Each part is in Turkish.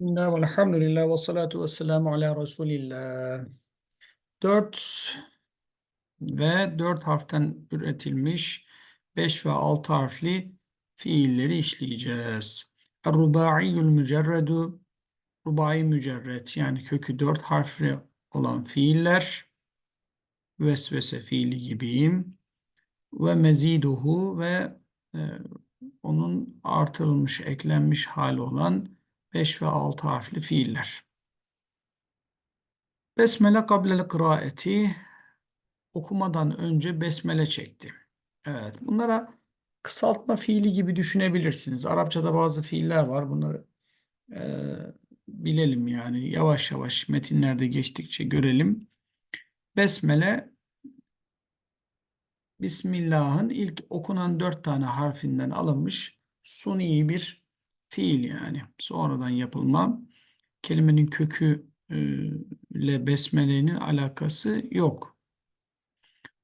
Bismillah, velhamdülillah ve salatu ve selamu ala Resulillah. Dört ve dört harften üretilmiş beş ve altı harfli fiilleri işleyeceğiz. Er-ruba'iyyül mücerredu rubai mücerret yani kökü dört harfli olan fiiller vesvese fiili gibiyim ve meziduhu ve e, onun artırılmış, eklenmiş hali olan 5 ve 6 harfli fiiller. Besmele kablel kıraeti okumadan önce besmele çekti. Evet, bunlara kısaltma fiili gibi düşünebilirsiniz. Arapçada bazı fiiller var. Bunları e, bilelim yani yavaş yavaş metinlerde geçtikçe görelim. Besmele Bismillah'ın ilk okunan dört tane harfinden alınmış suni bir fiil yani. Sonradan yapılma. Kelimenin kökü e, ile besmelenin alakası yok.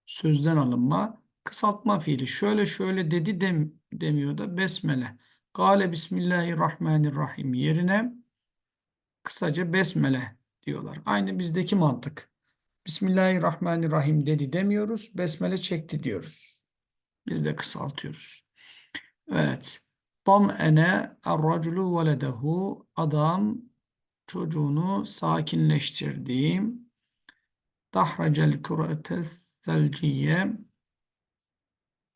Sözden alınma. Kısaltma fiili. Şöyle şöyle dedi dem, demiyor da besmele. Gale Bismillahirrahmanirrahim yerine kısaca besmele diyorlar. Aynı bizdeki mantık. Bismillahirrahmanirrahim dedi demiyoruz. Besmele çekti diyoruz. Biz de kısaltıyoruz. Evet. Dam'ene er-raculu veledehu adam çocuğunu sakinleştirdi. Dahracel kurete selciye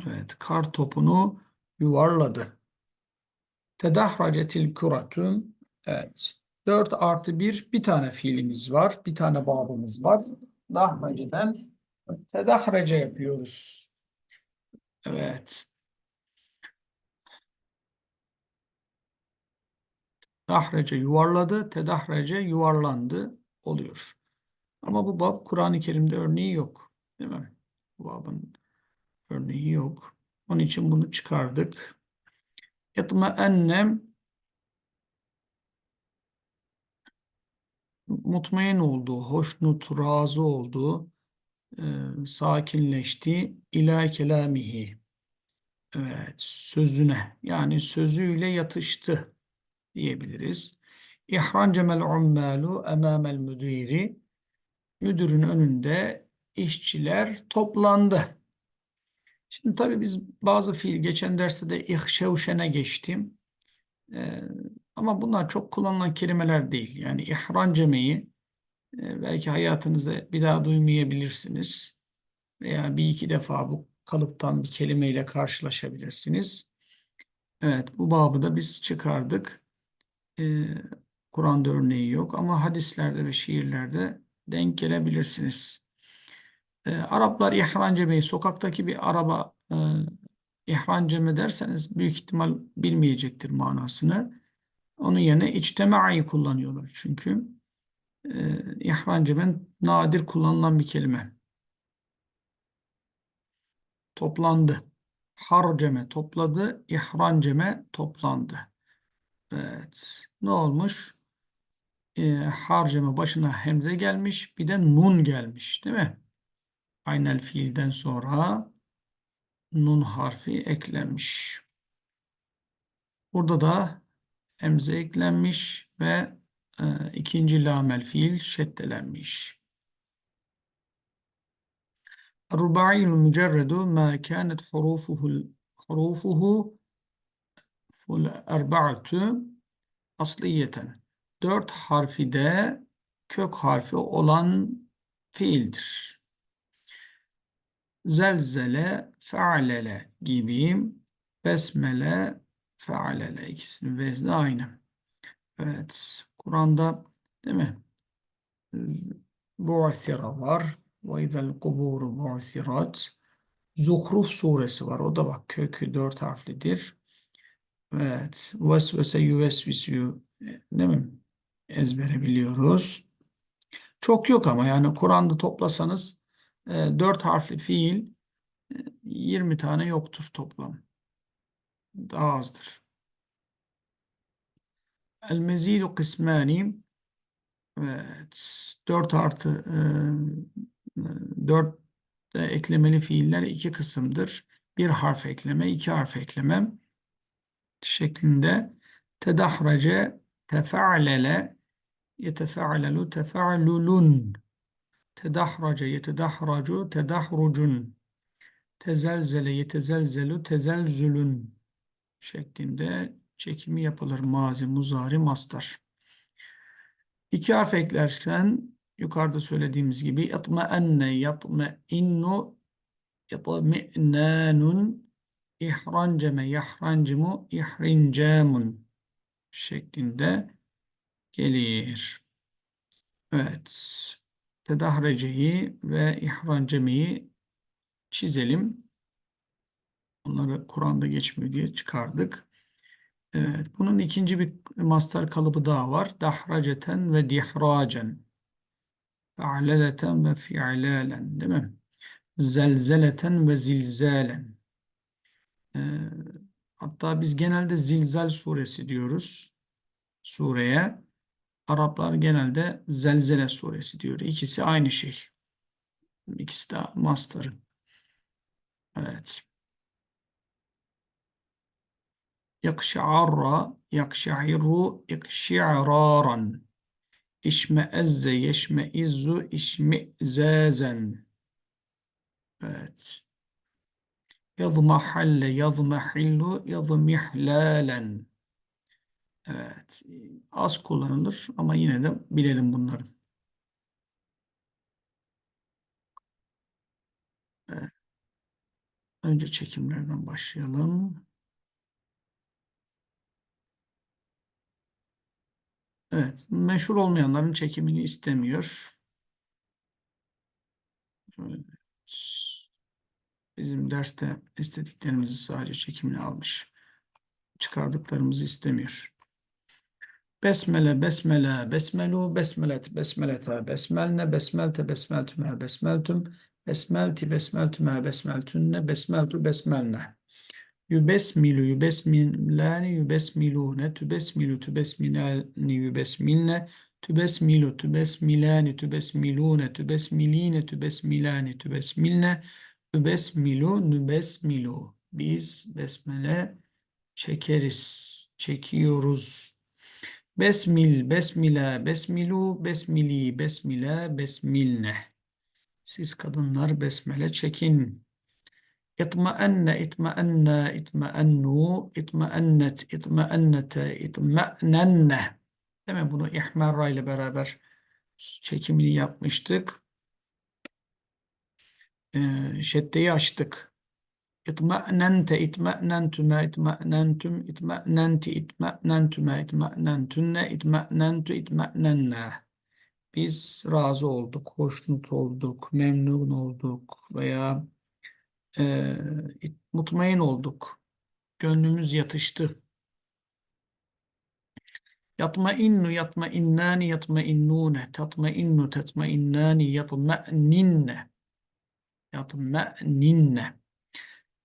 Evet, kar topunu yuvarladı. Tedahracetil kuratun Evet. 4 artı 1 bir tane fiilimiz var. Bir tane babımız var. Dahraceden tedahrece yapıyoruz. Evet. Dahrece yuvarladı, tedahrece yuvarlandı oluyor. Ama bu bab Kur'an-ı Kerim'de örneği yok. Değil mi? Bu babın örneği yok. Onun için bunu çıkardık. Yatma ennem mutmain olduğu, hoşnut, razı olduğu, e, sakinleşti. İlâ kelâmihi. Evet, sözüne yani sözüyle yatıştı diyebiliriz. İhrancemel ummâlu emâmel müdiri müdürün önünde işçiler toplandı. Şimdi tabii biz bazı fiil geçen derste de ihşevşene geçtim. Ee, ama bunlar çok kullanılan kelimeler değil. Yani ihran cemeyi e, belki hayatınızda bir daha duymayabilirsiniz. Veya bir iki defa bu kalıptan bir kelimeyle karşılaşabilirsiniz. Evet bu babı da biz çıkardık. Ee, Kur'an'da örneği yok ama hadislerde ve şiirlerde denk gelebilirsiniz. Ee, Araplar ihranceme, sokaktaki bir araba e, ihranceme derseniz büyük ihtimal bilmeyecektir manasını. Onun yerine içtemai kullanıyorlar. Çünkü e, ihrancemen nadir kullanılan bir kelime. Toplandı. Harceme topladı, ihranceme toplandı. Evet. Ne olmuş? E, harcama başına hemze gelmiş. Bir de nun gelmiş. Değil mi? Aynel fiilden sonra nun harfi eklenmiş. Burada da hemze eklenmiş ve e, ikinci lamel fiil şeddelenmiş. Rubaiyul mücerredu ma kânet hurufuhu hurufuhu ful erba'atü asliyeten. Dört harfi de kök harfi olan fiildir. Zelzele, fealele gibi besmele, fealele ikisinin vezni aynı. Evet, Kur'an'da değil mi? Bu'sira var. Ve izel kuburu bu'sirat. Zuhruf suresi var. O da bak kökü dört harflidir. Evet. Vesvese yüvesvisü değil mi? Ezbere biliyoruz. Çok yok ama yani Kur'an'da toplasanız e, dört harfli fiil e, 20 tane yoktur toplam. Daha azdır. El mezidu kısmani Evet. 4 artı e, 4 de eklemeli fiiller iki kısımdır. Bir harf ekleme, iki harf ekleme şeklinde tedahrece tefa'lele yetefa'lelu tefa'lulun tedahraca yetedahracu tedahrucun tezelzele yetezelzelu tezelzülün şeklinde çekimi yapılır. Mazi, muzari, mastar. İki harf eklerken yukarıda söylediğimiz gibi yatma'enne, yatma'innu, yatma'nanun, ihranceme, yahrancimu, ihrincamun şeklinde gelir. Evet. Tedahreceyi ve ihrancemeyi çizelim. Onları Kur'an'da geçmiyor diye çıkardık. Evet, bunun ikinci bir mastar kalıbı daha var. Dahraceten ve dihracen. Fe'aleleten ve fi'lalen, değil mi? Zelzeleten ve zilzalen. Ee, hatta biz genelde Zilzal suresi diyoruz sureye. Araplar genelde Zelzele suresi diyor. İkisi aynı şey. İkisi de mastarı. Evet. yakşa'arra, yakşa'irru, yakşi'raran. İşmeezze, yeşmeizzu, işmi'zazen. Evet. Yazmahalle, yazmahillu, yazmihlalen. Evet. Az kullanılır ama yine de bilelim bunları. Evet. Önce çekimlerden başlayalım. Evet, meşhur olmayanların çekimini istemiyor. Evet. Bizim derste istediklerimizi sadece çekimini almış. Çıkardıklarımızı istemiyor. Besmele, besmele, besmelu, besmelet, besmeleta, besmelne, besmelte, besmeltüme, besmeltüm, besmelti, besmeltüme, besmeltünne, besmeltu, besmelne. Yübesmilu, yübesmillani, yübesmilune, tübesmilu, tübesmilani, yübesmilne, tübesmilu, tübesmilani, tübesmilune, tübesmiline, tübesmilani, tübesmilne, tübesmilu, nübesmilu. Biz besmele çekeriz, çekiyoruz. Besmil, besmila, besmilu, besmili, besmila, besmilne. Siz kadınlar besmele çekin. İtmaenne, itmaenne, itmaennu, itmaennet, itmaennete, itmaennenne. Değil mi? Bunu ihmarra ile beraber çekimini yapmıştık. Ee, şeddeyi açtık. İtma'nente, itma'nentüme, itma'nentüm, itma'nenti, itma'nentüme, itma'nentünne, itma'nentu, itma'nenne. Biz razı olduk, hoşnut olduk, memnun olduk veya e, mutmain olduk. Gönlümüz yatıştı. Yatmainnu, yatmainnani, yatmainnune, tatmainnu, tatmainnani, yatma'ninne. Yatma'ninne.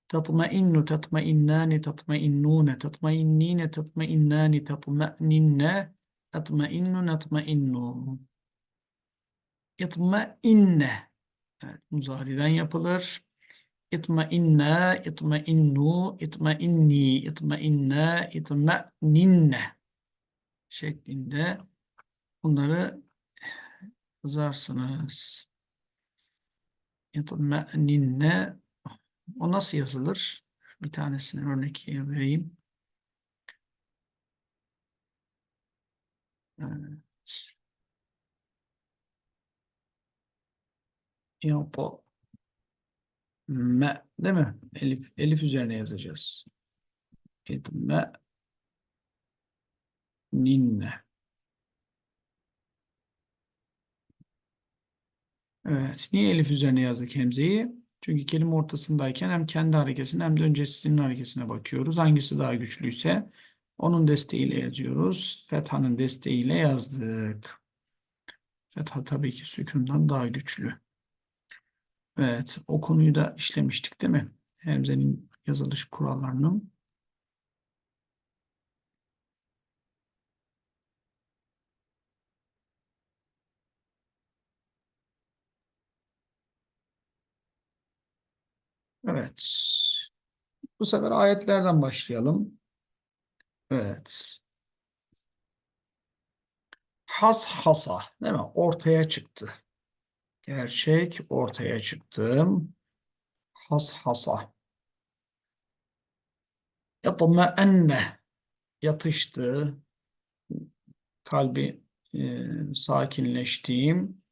Tatmainnu, tatmainnani, tatmainnune, tatmainnine, tatmainnani, tatma'ninne, tatmainnu, tatmainnu. Yatma'inne. Evet, muzariden yapılır. İtmainna, itmainnu, itmainni, itmainna, itma'ninne şeklinde bunları yazarsınız. İtma'ninne o nasıl yazılır? Bir tanesini örnek vereyim. Evet. Yapalım. Me, değil mi? Elif, elif üzerine yazacağız. İtme ninne. Evet. Niye elif üzerine yazdık hemzeyi? Çünkü kelime ortasındayken hem kendi harekesine hem de öncesinin harekesine bakıyoruz. Hangisi daha güçlüyse onun desteğiyle yazıyoruz. Fetha'nın desteğiyle yazdık. Fetha tabii ki sükundan daha güçlü. Evet, o konuyu da işlemiştik değil mi? Hemzenin yazılış kurallarını. Evet. Bu sefer ayetlerden başlayalım. Evet. Has hasa değil mi? Ortaya çıktı. Gerçek ortaya çıktı. Has hasa. Yatma'enne yatıştı. Kalbi e, sakinleştiğim.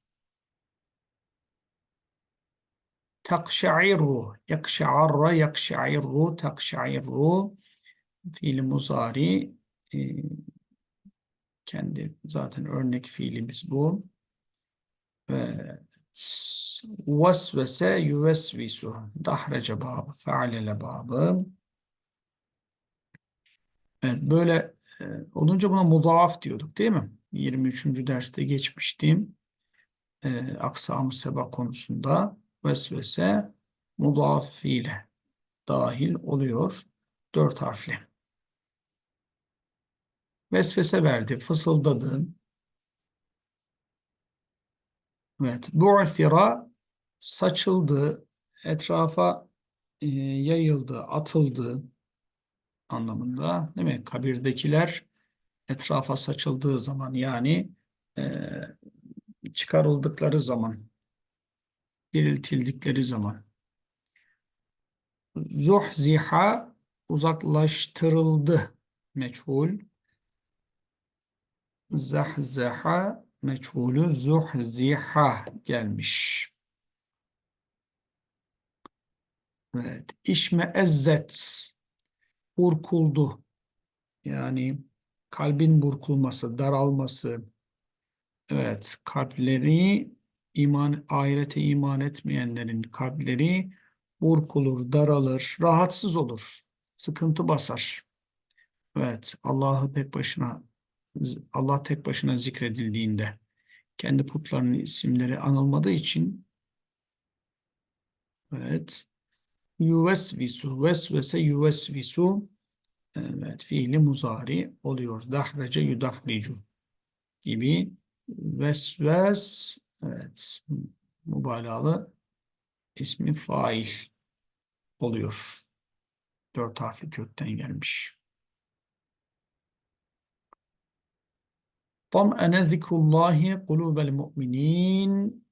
Takşa'irru. Yakşa'arra yakşa'irru. Takşa'irru. Fiili muzari. E, kendi zaten örnek fiilimiz bu. Ve vesvese yuvesvisu. Dahrece babı. Fealele babı. Evet böyle e, olunca buna muzaaf diyorduk değil mi? 23. derste geçmiştim. E, aksam-ı seba konusunda vesvese muzaaf fiile dahil oluyor. Dört harfli. Vesvese verdi, fısıldadı. Evet. Bu'thira saçıldı, etrafa e, yayıldı, atıldı anlamında değil mi? Kabirdekiler etrafa saçıldığı zaman yani e, çıkarıldıkları zaman diriltildikleri zaman zuhziha uzaklaştırıldı meçhul zahzaha meçhulü zuhziha gelmiş. Evet. İşmeezzet burkuldu. Yani kalbin burkulması, daralması. Evet, kalpleri iman ahirete iman etmeyenlerin kalpleri burkulur, daralır, rahatsız olur. Sıkıntı basar. Evet, Allah'ı tek başına Allah tek başına zikredildiğinde kendi putlarının isimleri anılmadığı için evet yuvesvisu vesvese yuvesvisu evet fiili muzari oluyor. Dahrece yudahricu gibi vesves evet mübalağalı ismi fail oluyor. Dört harfli kökten gelmiş. Tam'ene zikrullahi kulubel mu'minin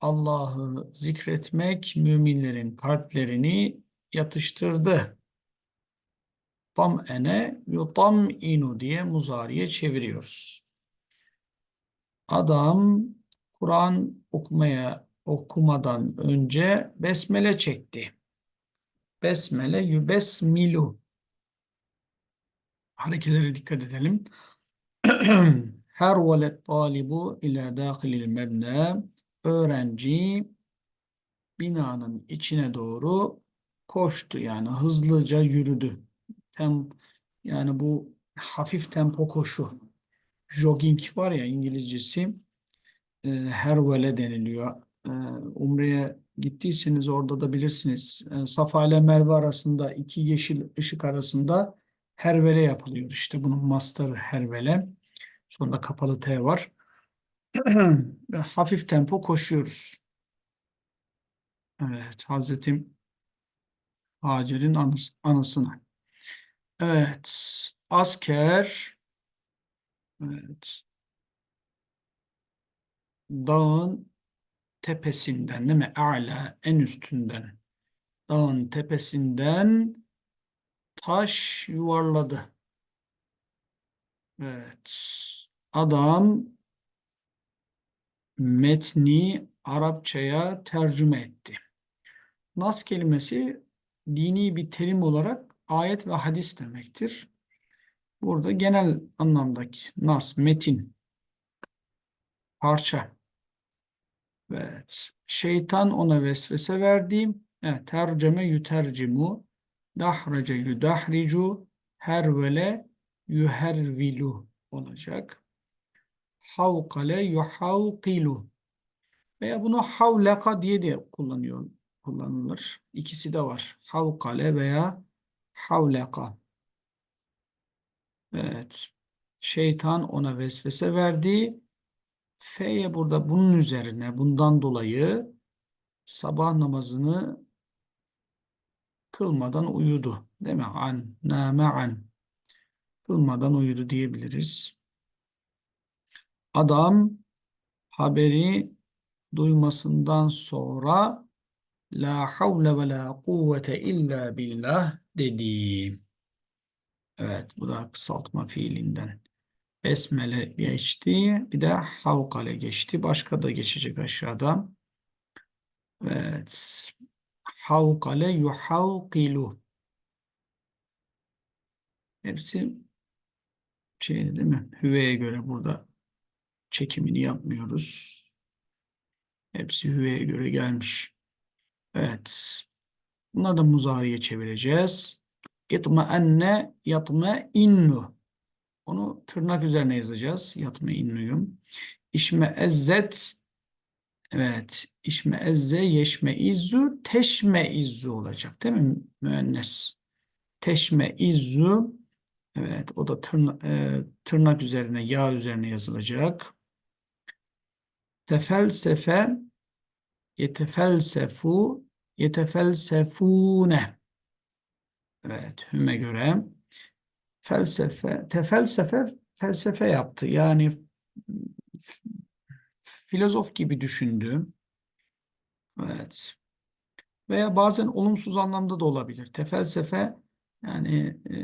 Allah'ı zikretmek müminlerin kalplerini yatıştırdı. Tam'ene yutam'inu diye muzariye çeviriyoruz. Adam Kur'an okumaya okumadan önce besmele çekti. Besmele yübesmilu. Harekelere dikkat edelim. Her velet talibu ila dâhilil mebne öğrenci binanın içine doğru koştu yani hızlıca yürüdü. Tem, yani bu hafif tempo koşu. Jogging var ya İngilizcesi e, hervele deniliyor. E, Umre'ye gittiyseniz orada da bilirsiniz. E, Safa ile Merve arasında iki yeşil ışık arasında hervele yapılıyor. İşte bunun master hervele. Sonunda kapalı T var. hafif tempo koşuyoruz. Evet, Hazreti Hacer'in anıs anısına. Evet, asker evet, dağın tepesinden değil mi? A'la en üstünden. Dağın tepesinden taş yuvarladı. Evet. Adam metni Arapçaya tercüme etti. Nas kelimesi dini bir terim olarak ayet ve hadis demektir. Burada genel anlamdaki nas, metin, parça. Evet. Şeytan ona vesvese verdi. Evet. Terceme yütercimu. Dahrace yudahricu. Hervele yuhervilu olacak havkale yuhavkilu veya bunu havlaka diye de kullanıyor, kullanılır. İkisi de var. Havkale veya havlaka. Evet. Şeytan ona vesvese verdi. F'ye burada bunun üzerine bundan dolayı sabah namazını kılmadan uyudu. Değil mi? An, nâme an. Kılmadan uyudu diyebiliriz. Adam haberi duymasından sonra La havle ve la kuvvete illa billah dedi. Evet bu da kısaltma fiilinden. Besmele geçti. Bir de havkale geçti. Başka da geçecek aşağıda. Evet. Havkale yuhavkilu. Hepsi şey değil mi? Hüveye göre burada çekimini yapmıyoruz. Hepsi hüveye göre gelmiş. Evet. Bunları da muzariye çevireceğiz. İtmaenne yatme innu. Onu tırnak üzerine yazacağız. Yatme innuyum. İşme ezzet Evet. İşme ezze yeşme izzu teşme izzu olacak değil mi? Müennes. Teşme izzu Evet. O da tırna, e, tırnak üzerine yağ üzerine yazılacak. Tefelsefe yetefelsefu yetefelsefune Evet, Hüme göre felsefe, tefelsefe felsefe yaptı. Yani filozof gibi düşündü. Evet. Veya bazen olumsuz anlamda da olabilir. Tefelsefe yani e,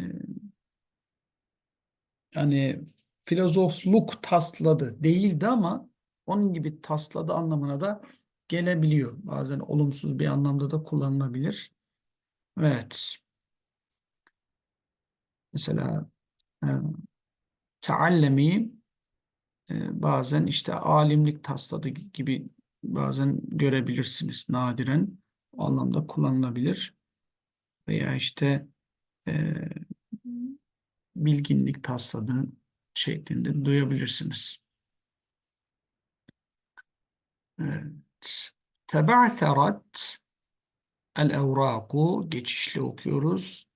yani filozofluk tasladı değildi ama onun gibi tasladı anlamına da gelebiliyor. Bazen olumsuz bir anlamda da kullanılabilir. Evet. Mesela e, teallemi e, bazen işte alimlik tasladı gibi bazen görebilirsiniz nadiren. O anlamda kullanılabilir. Veya işte e, bilginlik tasladı şeklinde duyabilirsiniz. Evet. Teba'therat el-evraku geçişli okuyoruz.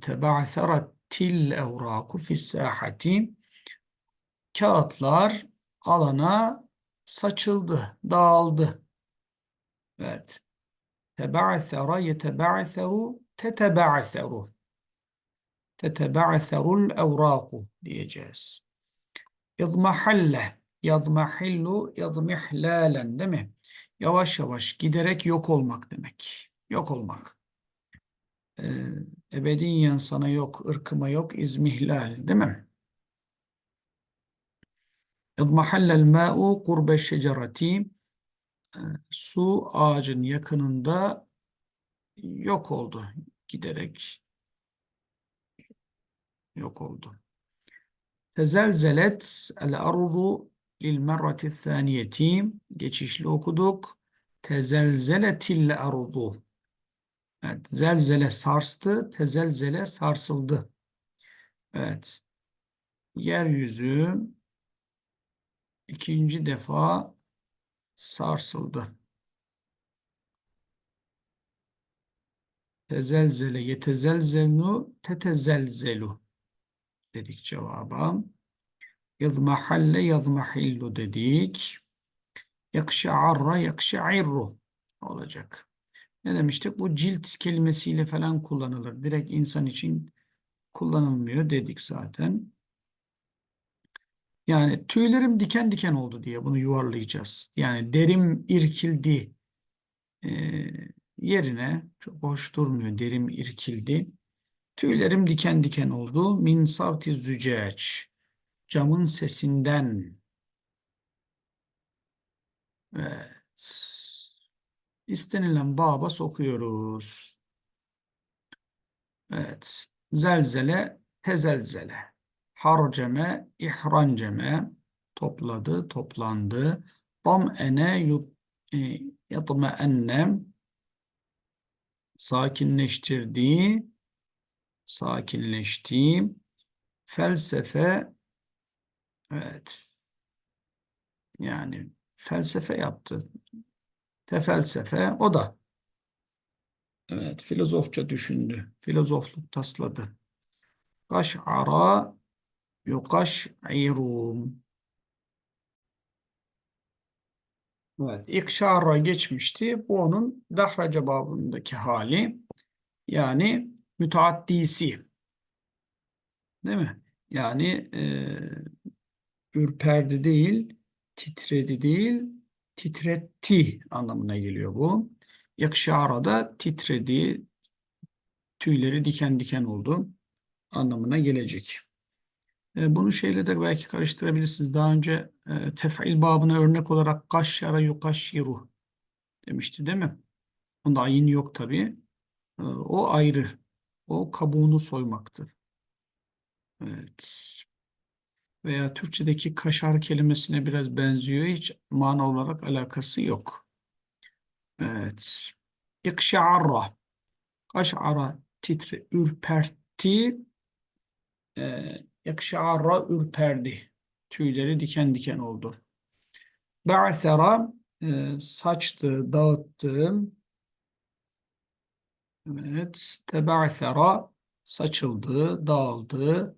Teba'theratil evraku fis-sahati kağıtlar alana saçıldı, dağıldı. Evet. Teba'thera yeteba'theru teteba'theru. Teteba'therul evraku diyeceğiz. İzmahalle Yadmahillu yadmihlalen değil mi? Yavaş yavaş giderek yok olmak demek. Yok olmak. Ee, ebediyen sana yok, ırkıma yok, izmihlal değil mi? Yadmahallel ma'u kurbe şecerati ee, su ağacın yakınında yok oldu. Giderek yok oldu. Tezelzelet el ardu lil merrati thaniyeti geçişli okuduk. Tezelzeletil ardu. Evet, zelzele sarstı, tezelzele sarsıldı. Evet. Yeryüzü ikinci defa sarsıldı. Tezelzele yetezelzelu tetezelzelu dedik cevaba. Yazmahalle yazmahillu dedik. Yakşa'arra yakşa'irru olacak. Ne demiştik? Bu cilt kelimesiyle falan kullanılır. Direkt insan için kullanılmıyor dedik zaten. Yani tüylerim diken diken oldu diye bunu yuvarlayacağız. Yani derim irkildi e, yerine çok hoş durmuyor. Derim irkildi. Tüylerim diken diken oldu. Min savti züceç. Camın sesinden. Evet. İstenilen baba sokuyoruz. Evet. Zelzele, tezelzele. Harceme, ihranceme. Topladı, toplandı. Dam'ene, e, yatma'ennem. Sakinleştirdi, sakinleşti. Felsefe, evet, yani felsefe yaptı. Tefelsefe o da. Evet, filozofça düşündü. Filozofluk tasladı. Kaş'ara yukaş'irum. Evet, ikşara geçmişti. Bu onun dahraca babındaki hali. Yani müteaddisi. Değil mi? Yani e, ürperdi değil, titredi değil, titretti anlamına geliyor bu. Yakşara da titredi, tüyleri diken diken oldu anlamına gelecek. E, bunu şeyle de belki karıştırabilirsiniz. Daha önce e, babına örnek olarak kaşşara yukaşşiru demişti değil mi? Onda ayin yok tabii. E, o ayrı. O kabuğunu soymaktı. Evet. Veya Türkçedeki kaşar kelimesine biraz benziyor. Hiç mana olarak alakası yok. Evet. İkşa'arra. Kaş'ara titre, ürperti. E, yakşa'arra ürperdi. Tüyleri diken diken oldu. Ba'sera e, saçtı, dağıttı. Evet. Teba'sera saçıldı, dağıldı.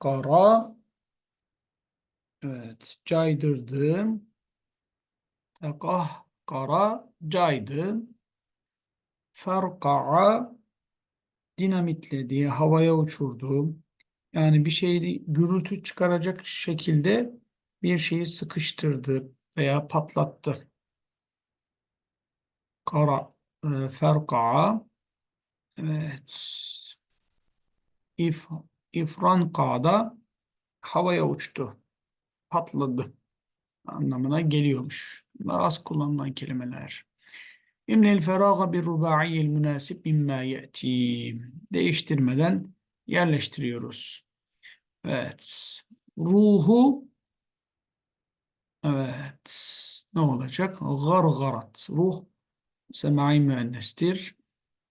Kahkara evet caydırdı. Tekahkara caydı. Ferka'a dinamitledi, havaya uçurdu. Yani bir şeyi gürültü çıkaracak şekilde bir şeyi sıkıştırdı veya patlattı. Kara, e, ferka'a evet if, ifranka'da havaya uçtu, patladı anlamına geliyormuş. Bunlar az kullanılan kelimeler. İmlel feraga bir rubaiyil münasip mimma ye'ti. Değiştirmeden yerleştiriyoruz. Evet. Ruhu evet. Ne olacak? Gargarat. Ruh semai müennestir.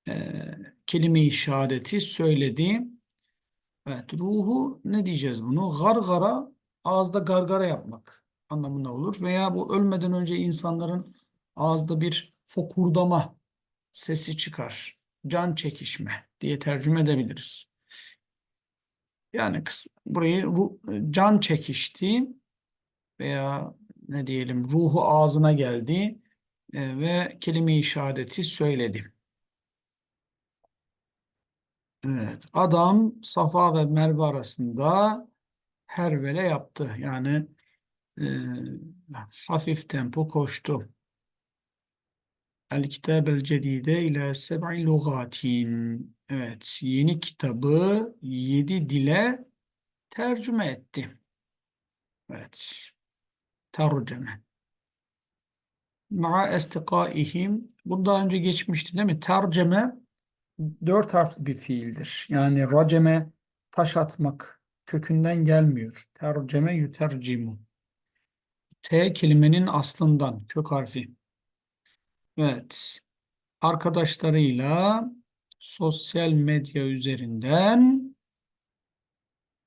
Ee, kelime-i şehadeti söyledi. Evet. Ruhu ne diyeceğiz bunu? Gargara ağızda gargara yapmak anlamına olur. Veya bu ölmeden önce insanların ağızda bir fokurdama sesi çıkar. Can çekişme diye tercüme edebiliriz. Yani burayı can çekişti veya ne diyelim ruhu ağzına geldi e, ve kelime-i şehadeti söyledi. Evet, adam Safa ve Merve arasında hervele yaptı. Yani e, hafif tempo koştu. El kitabel cedide ila seb'i lugatin. Evet, yeni kitabı yedi dile tercüme etti. Evet, tercüme. Ma'a estikaihim. Bu daha önce geçmişti değil mi? Tercüme dört harfli bir fiildir. Yani raceme taş atmak kökünden gelmiyor. Tercüme yütercimu. T kelimenin aslından kök harfi. Evet. Arkadaşlarıyla sosyal medya üzerinden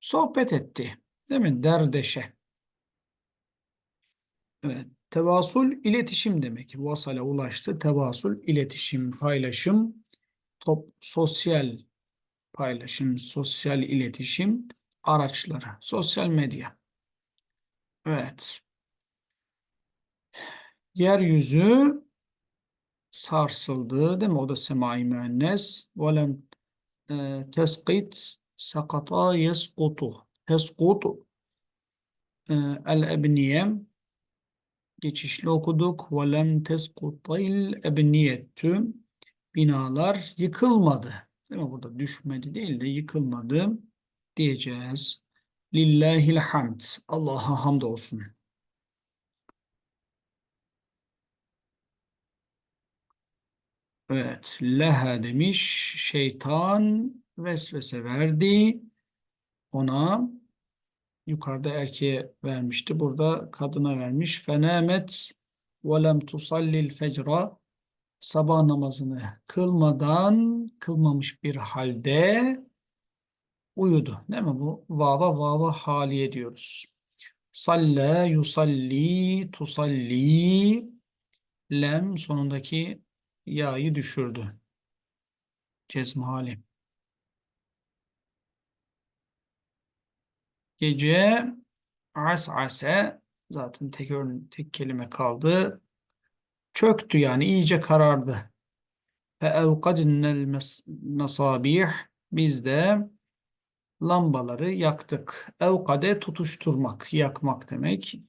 sohbet etti. Değil mi? Derdeşe. Evet. Tevasul iletişim demek. Vasale ulaştı. Tevasul iletişim, paylaşım, top, sosyal paylaşım, sosyal iletişim araçları. Sosyal medya. Evet. Yeryüzü sarsıldı değil mi? O da semai müennes. Velem e, teskit sakata yeskutu. Teskutu el ebniyem geçişli okuduk. Velem teskutil ebniyettü binalar yıkılmadı. Değil mi? Burada düşmedi değil de yıkılmadı diyeceğiz. Lillahil hamd. Allah'a hamd olsun. Evet, leha demiş. Şeytan vesvese verdi. Ona yukarıda erkeğe vermişti. Burada kadına vermiş. Fenemet ve lem tusallil fecra sabah namazını kılmadan kılmamış bir halde uyudu. Değil mi? Bu vava vava haliye diyoruz. Salle yusalli tusalli lem sonundaki ya'yı düşürdü. Cezm hali. Gece as'ase zaten tek, tek kelime kaldı. Çöktü yani iyice karardı. Evkadnel mesabih biz de lambaları yaktık. Evkade tutuşturmak, yakmak demek.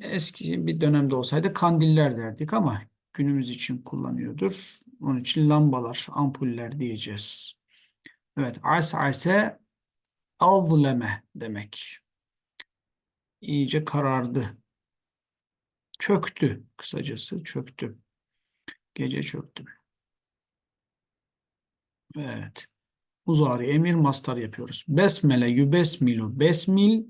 Eski bir dönemde olsaydı kandiller derdik ama günümüz için kullanıyordur. Onun için lambalar, ampuller diyeceğiz. Evet, as'ase azleme demek. İyice karardı. Çöktü kısacası çöktü. Gece çöktü. Evet. Uzari emir mastar yapıyoruz. Besmele yübesmilu besmil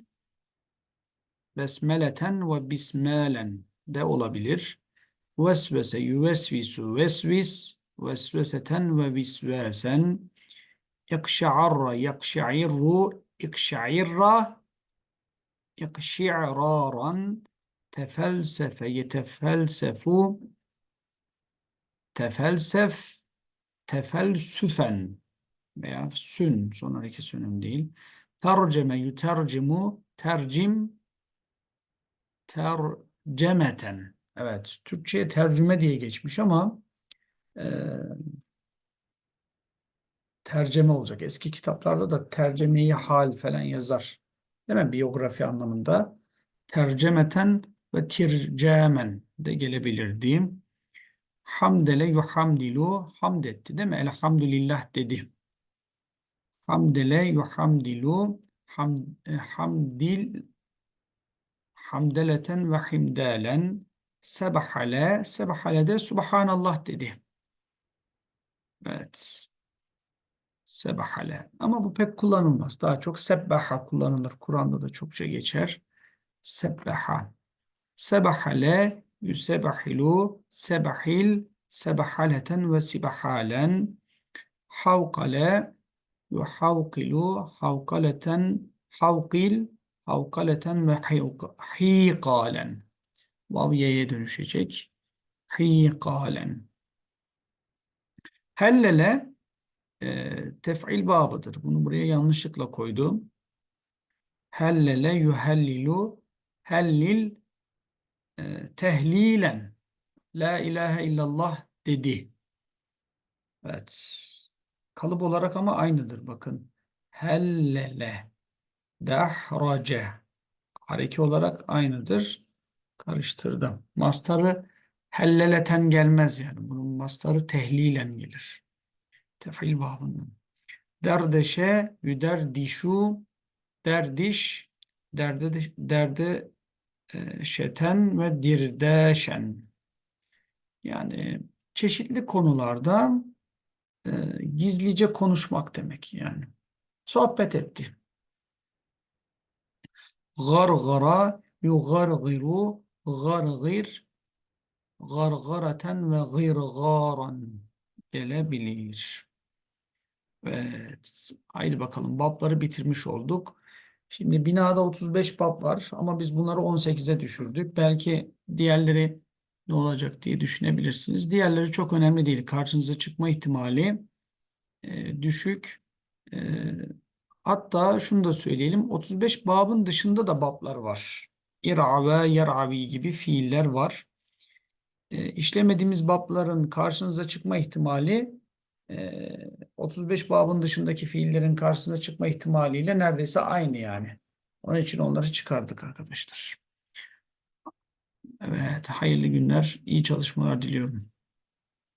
besmeleten ve bismelen de olabilir. Vesvese yüvesvisu vesvis vesveseten ve visvesen yakşa'arra yakşa'irru ikşa'irra yakşi'raran tefelsefe yetefelsefu tefelsef tefelsüfen veya sün sonraki sünüm değil. Terceme yutercimu tercim tercemeten. Evet, Türkçe'ye tercüme diye geçmiş ama e, terceme olacak. Eski kitaplarda da tercemeyi hal falan yazar. Mi? Biyografi anlamında. Tercemeten ve tircemen de gelebilir diyeyim. Hamdele yuhamdilu hamd etti değil mi? Elhamdülillah dedi. Hamdele yuhamdilu ham, e, hamdil hamdeleten ve himdalen sebahale sebahale de subhanallah dedi. Evet. Sebahale. Ama bu pek kullanılmaz. Daha çok sebbaha kullanılır. Kur'an'da da çokça geçer. Sebbaha. Sebahale yusebahilu sebahil sebahaleten ve sibahalen havkale yuhavkilu havkaleten havkil havkaleten ve hikalen vaviyeye dönüşecek hikalen hellele e, tef'il babıdır. Bunu buraya yanlışlıkla koydum. Hellele yuhellilu hellil e, tehlilen La ilahe illallah dedi. Evet. Kalıp olarak ama aynıdır bakın. Hellele dahrace hareki olarak aynıdır. Karıştırdım. Mastarı helleleten gelmez yani. Bunun mastarı tehlilen gelir. Tefil babından. Derdeşe yüderdişu derdiş derde derde şeten ve dirdeşen yani çeşitli konularda e, gizlice konuşmak demek yani. Sohbet etti. Gargara yugargiru gargir gargaraten ve gırgaran gelebilir. Evet. Haydi bakalım. Babları bitirmiş olduk. Şimdi binada 35 bab var ama biz bunları 18'e düşürdük. Belki diğerleri ne olacak diye düşünebilirsiniz. Diğerleri çok önemli değil. Karşınıza çıkma ihtimali e, düşük. E, hatta şunu da söyleyelim. 35 babın dışında da bablar var. İrave, yeravi gibi fiiller var. E, işlemediğimiz babların karşınıza çıkma ihtimali 35 babın dışındaki fiillerin karşısına çıkma ihtimaliyle neredeyse aynı yani. Onun için onları çıkardık arkadaşlar. Evet, hayırlı günler, iyi çalışmalar diliyorum.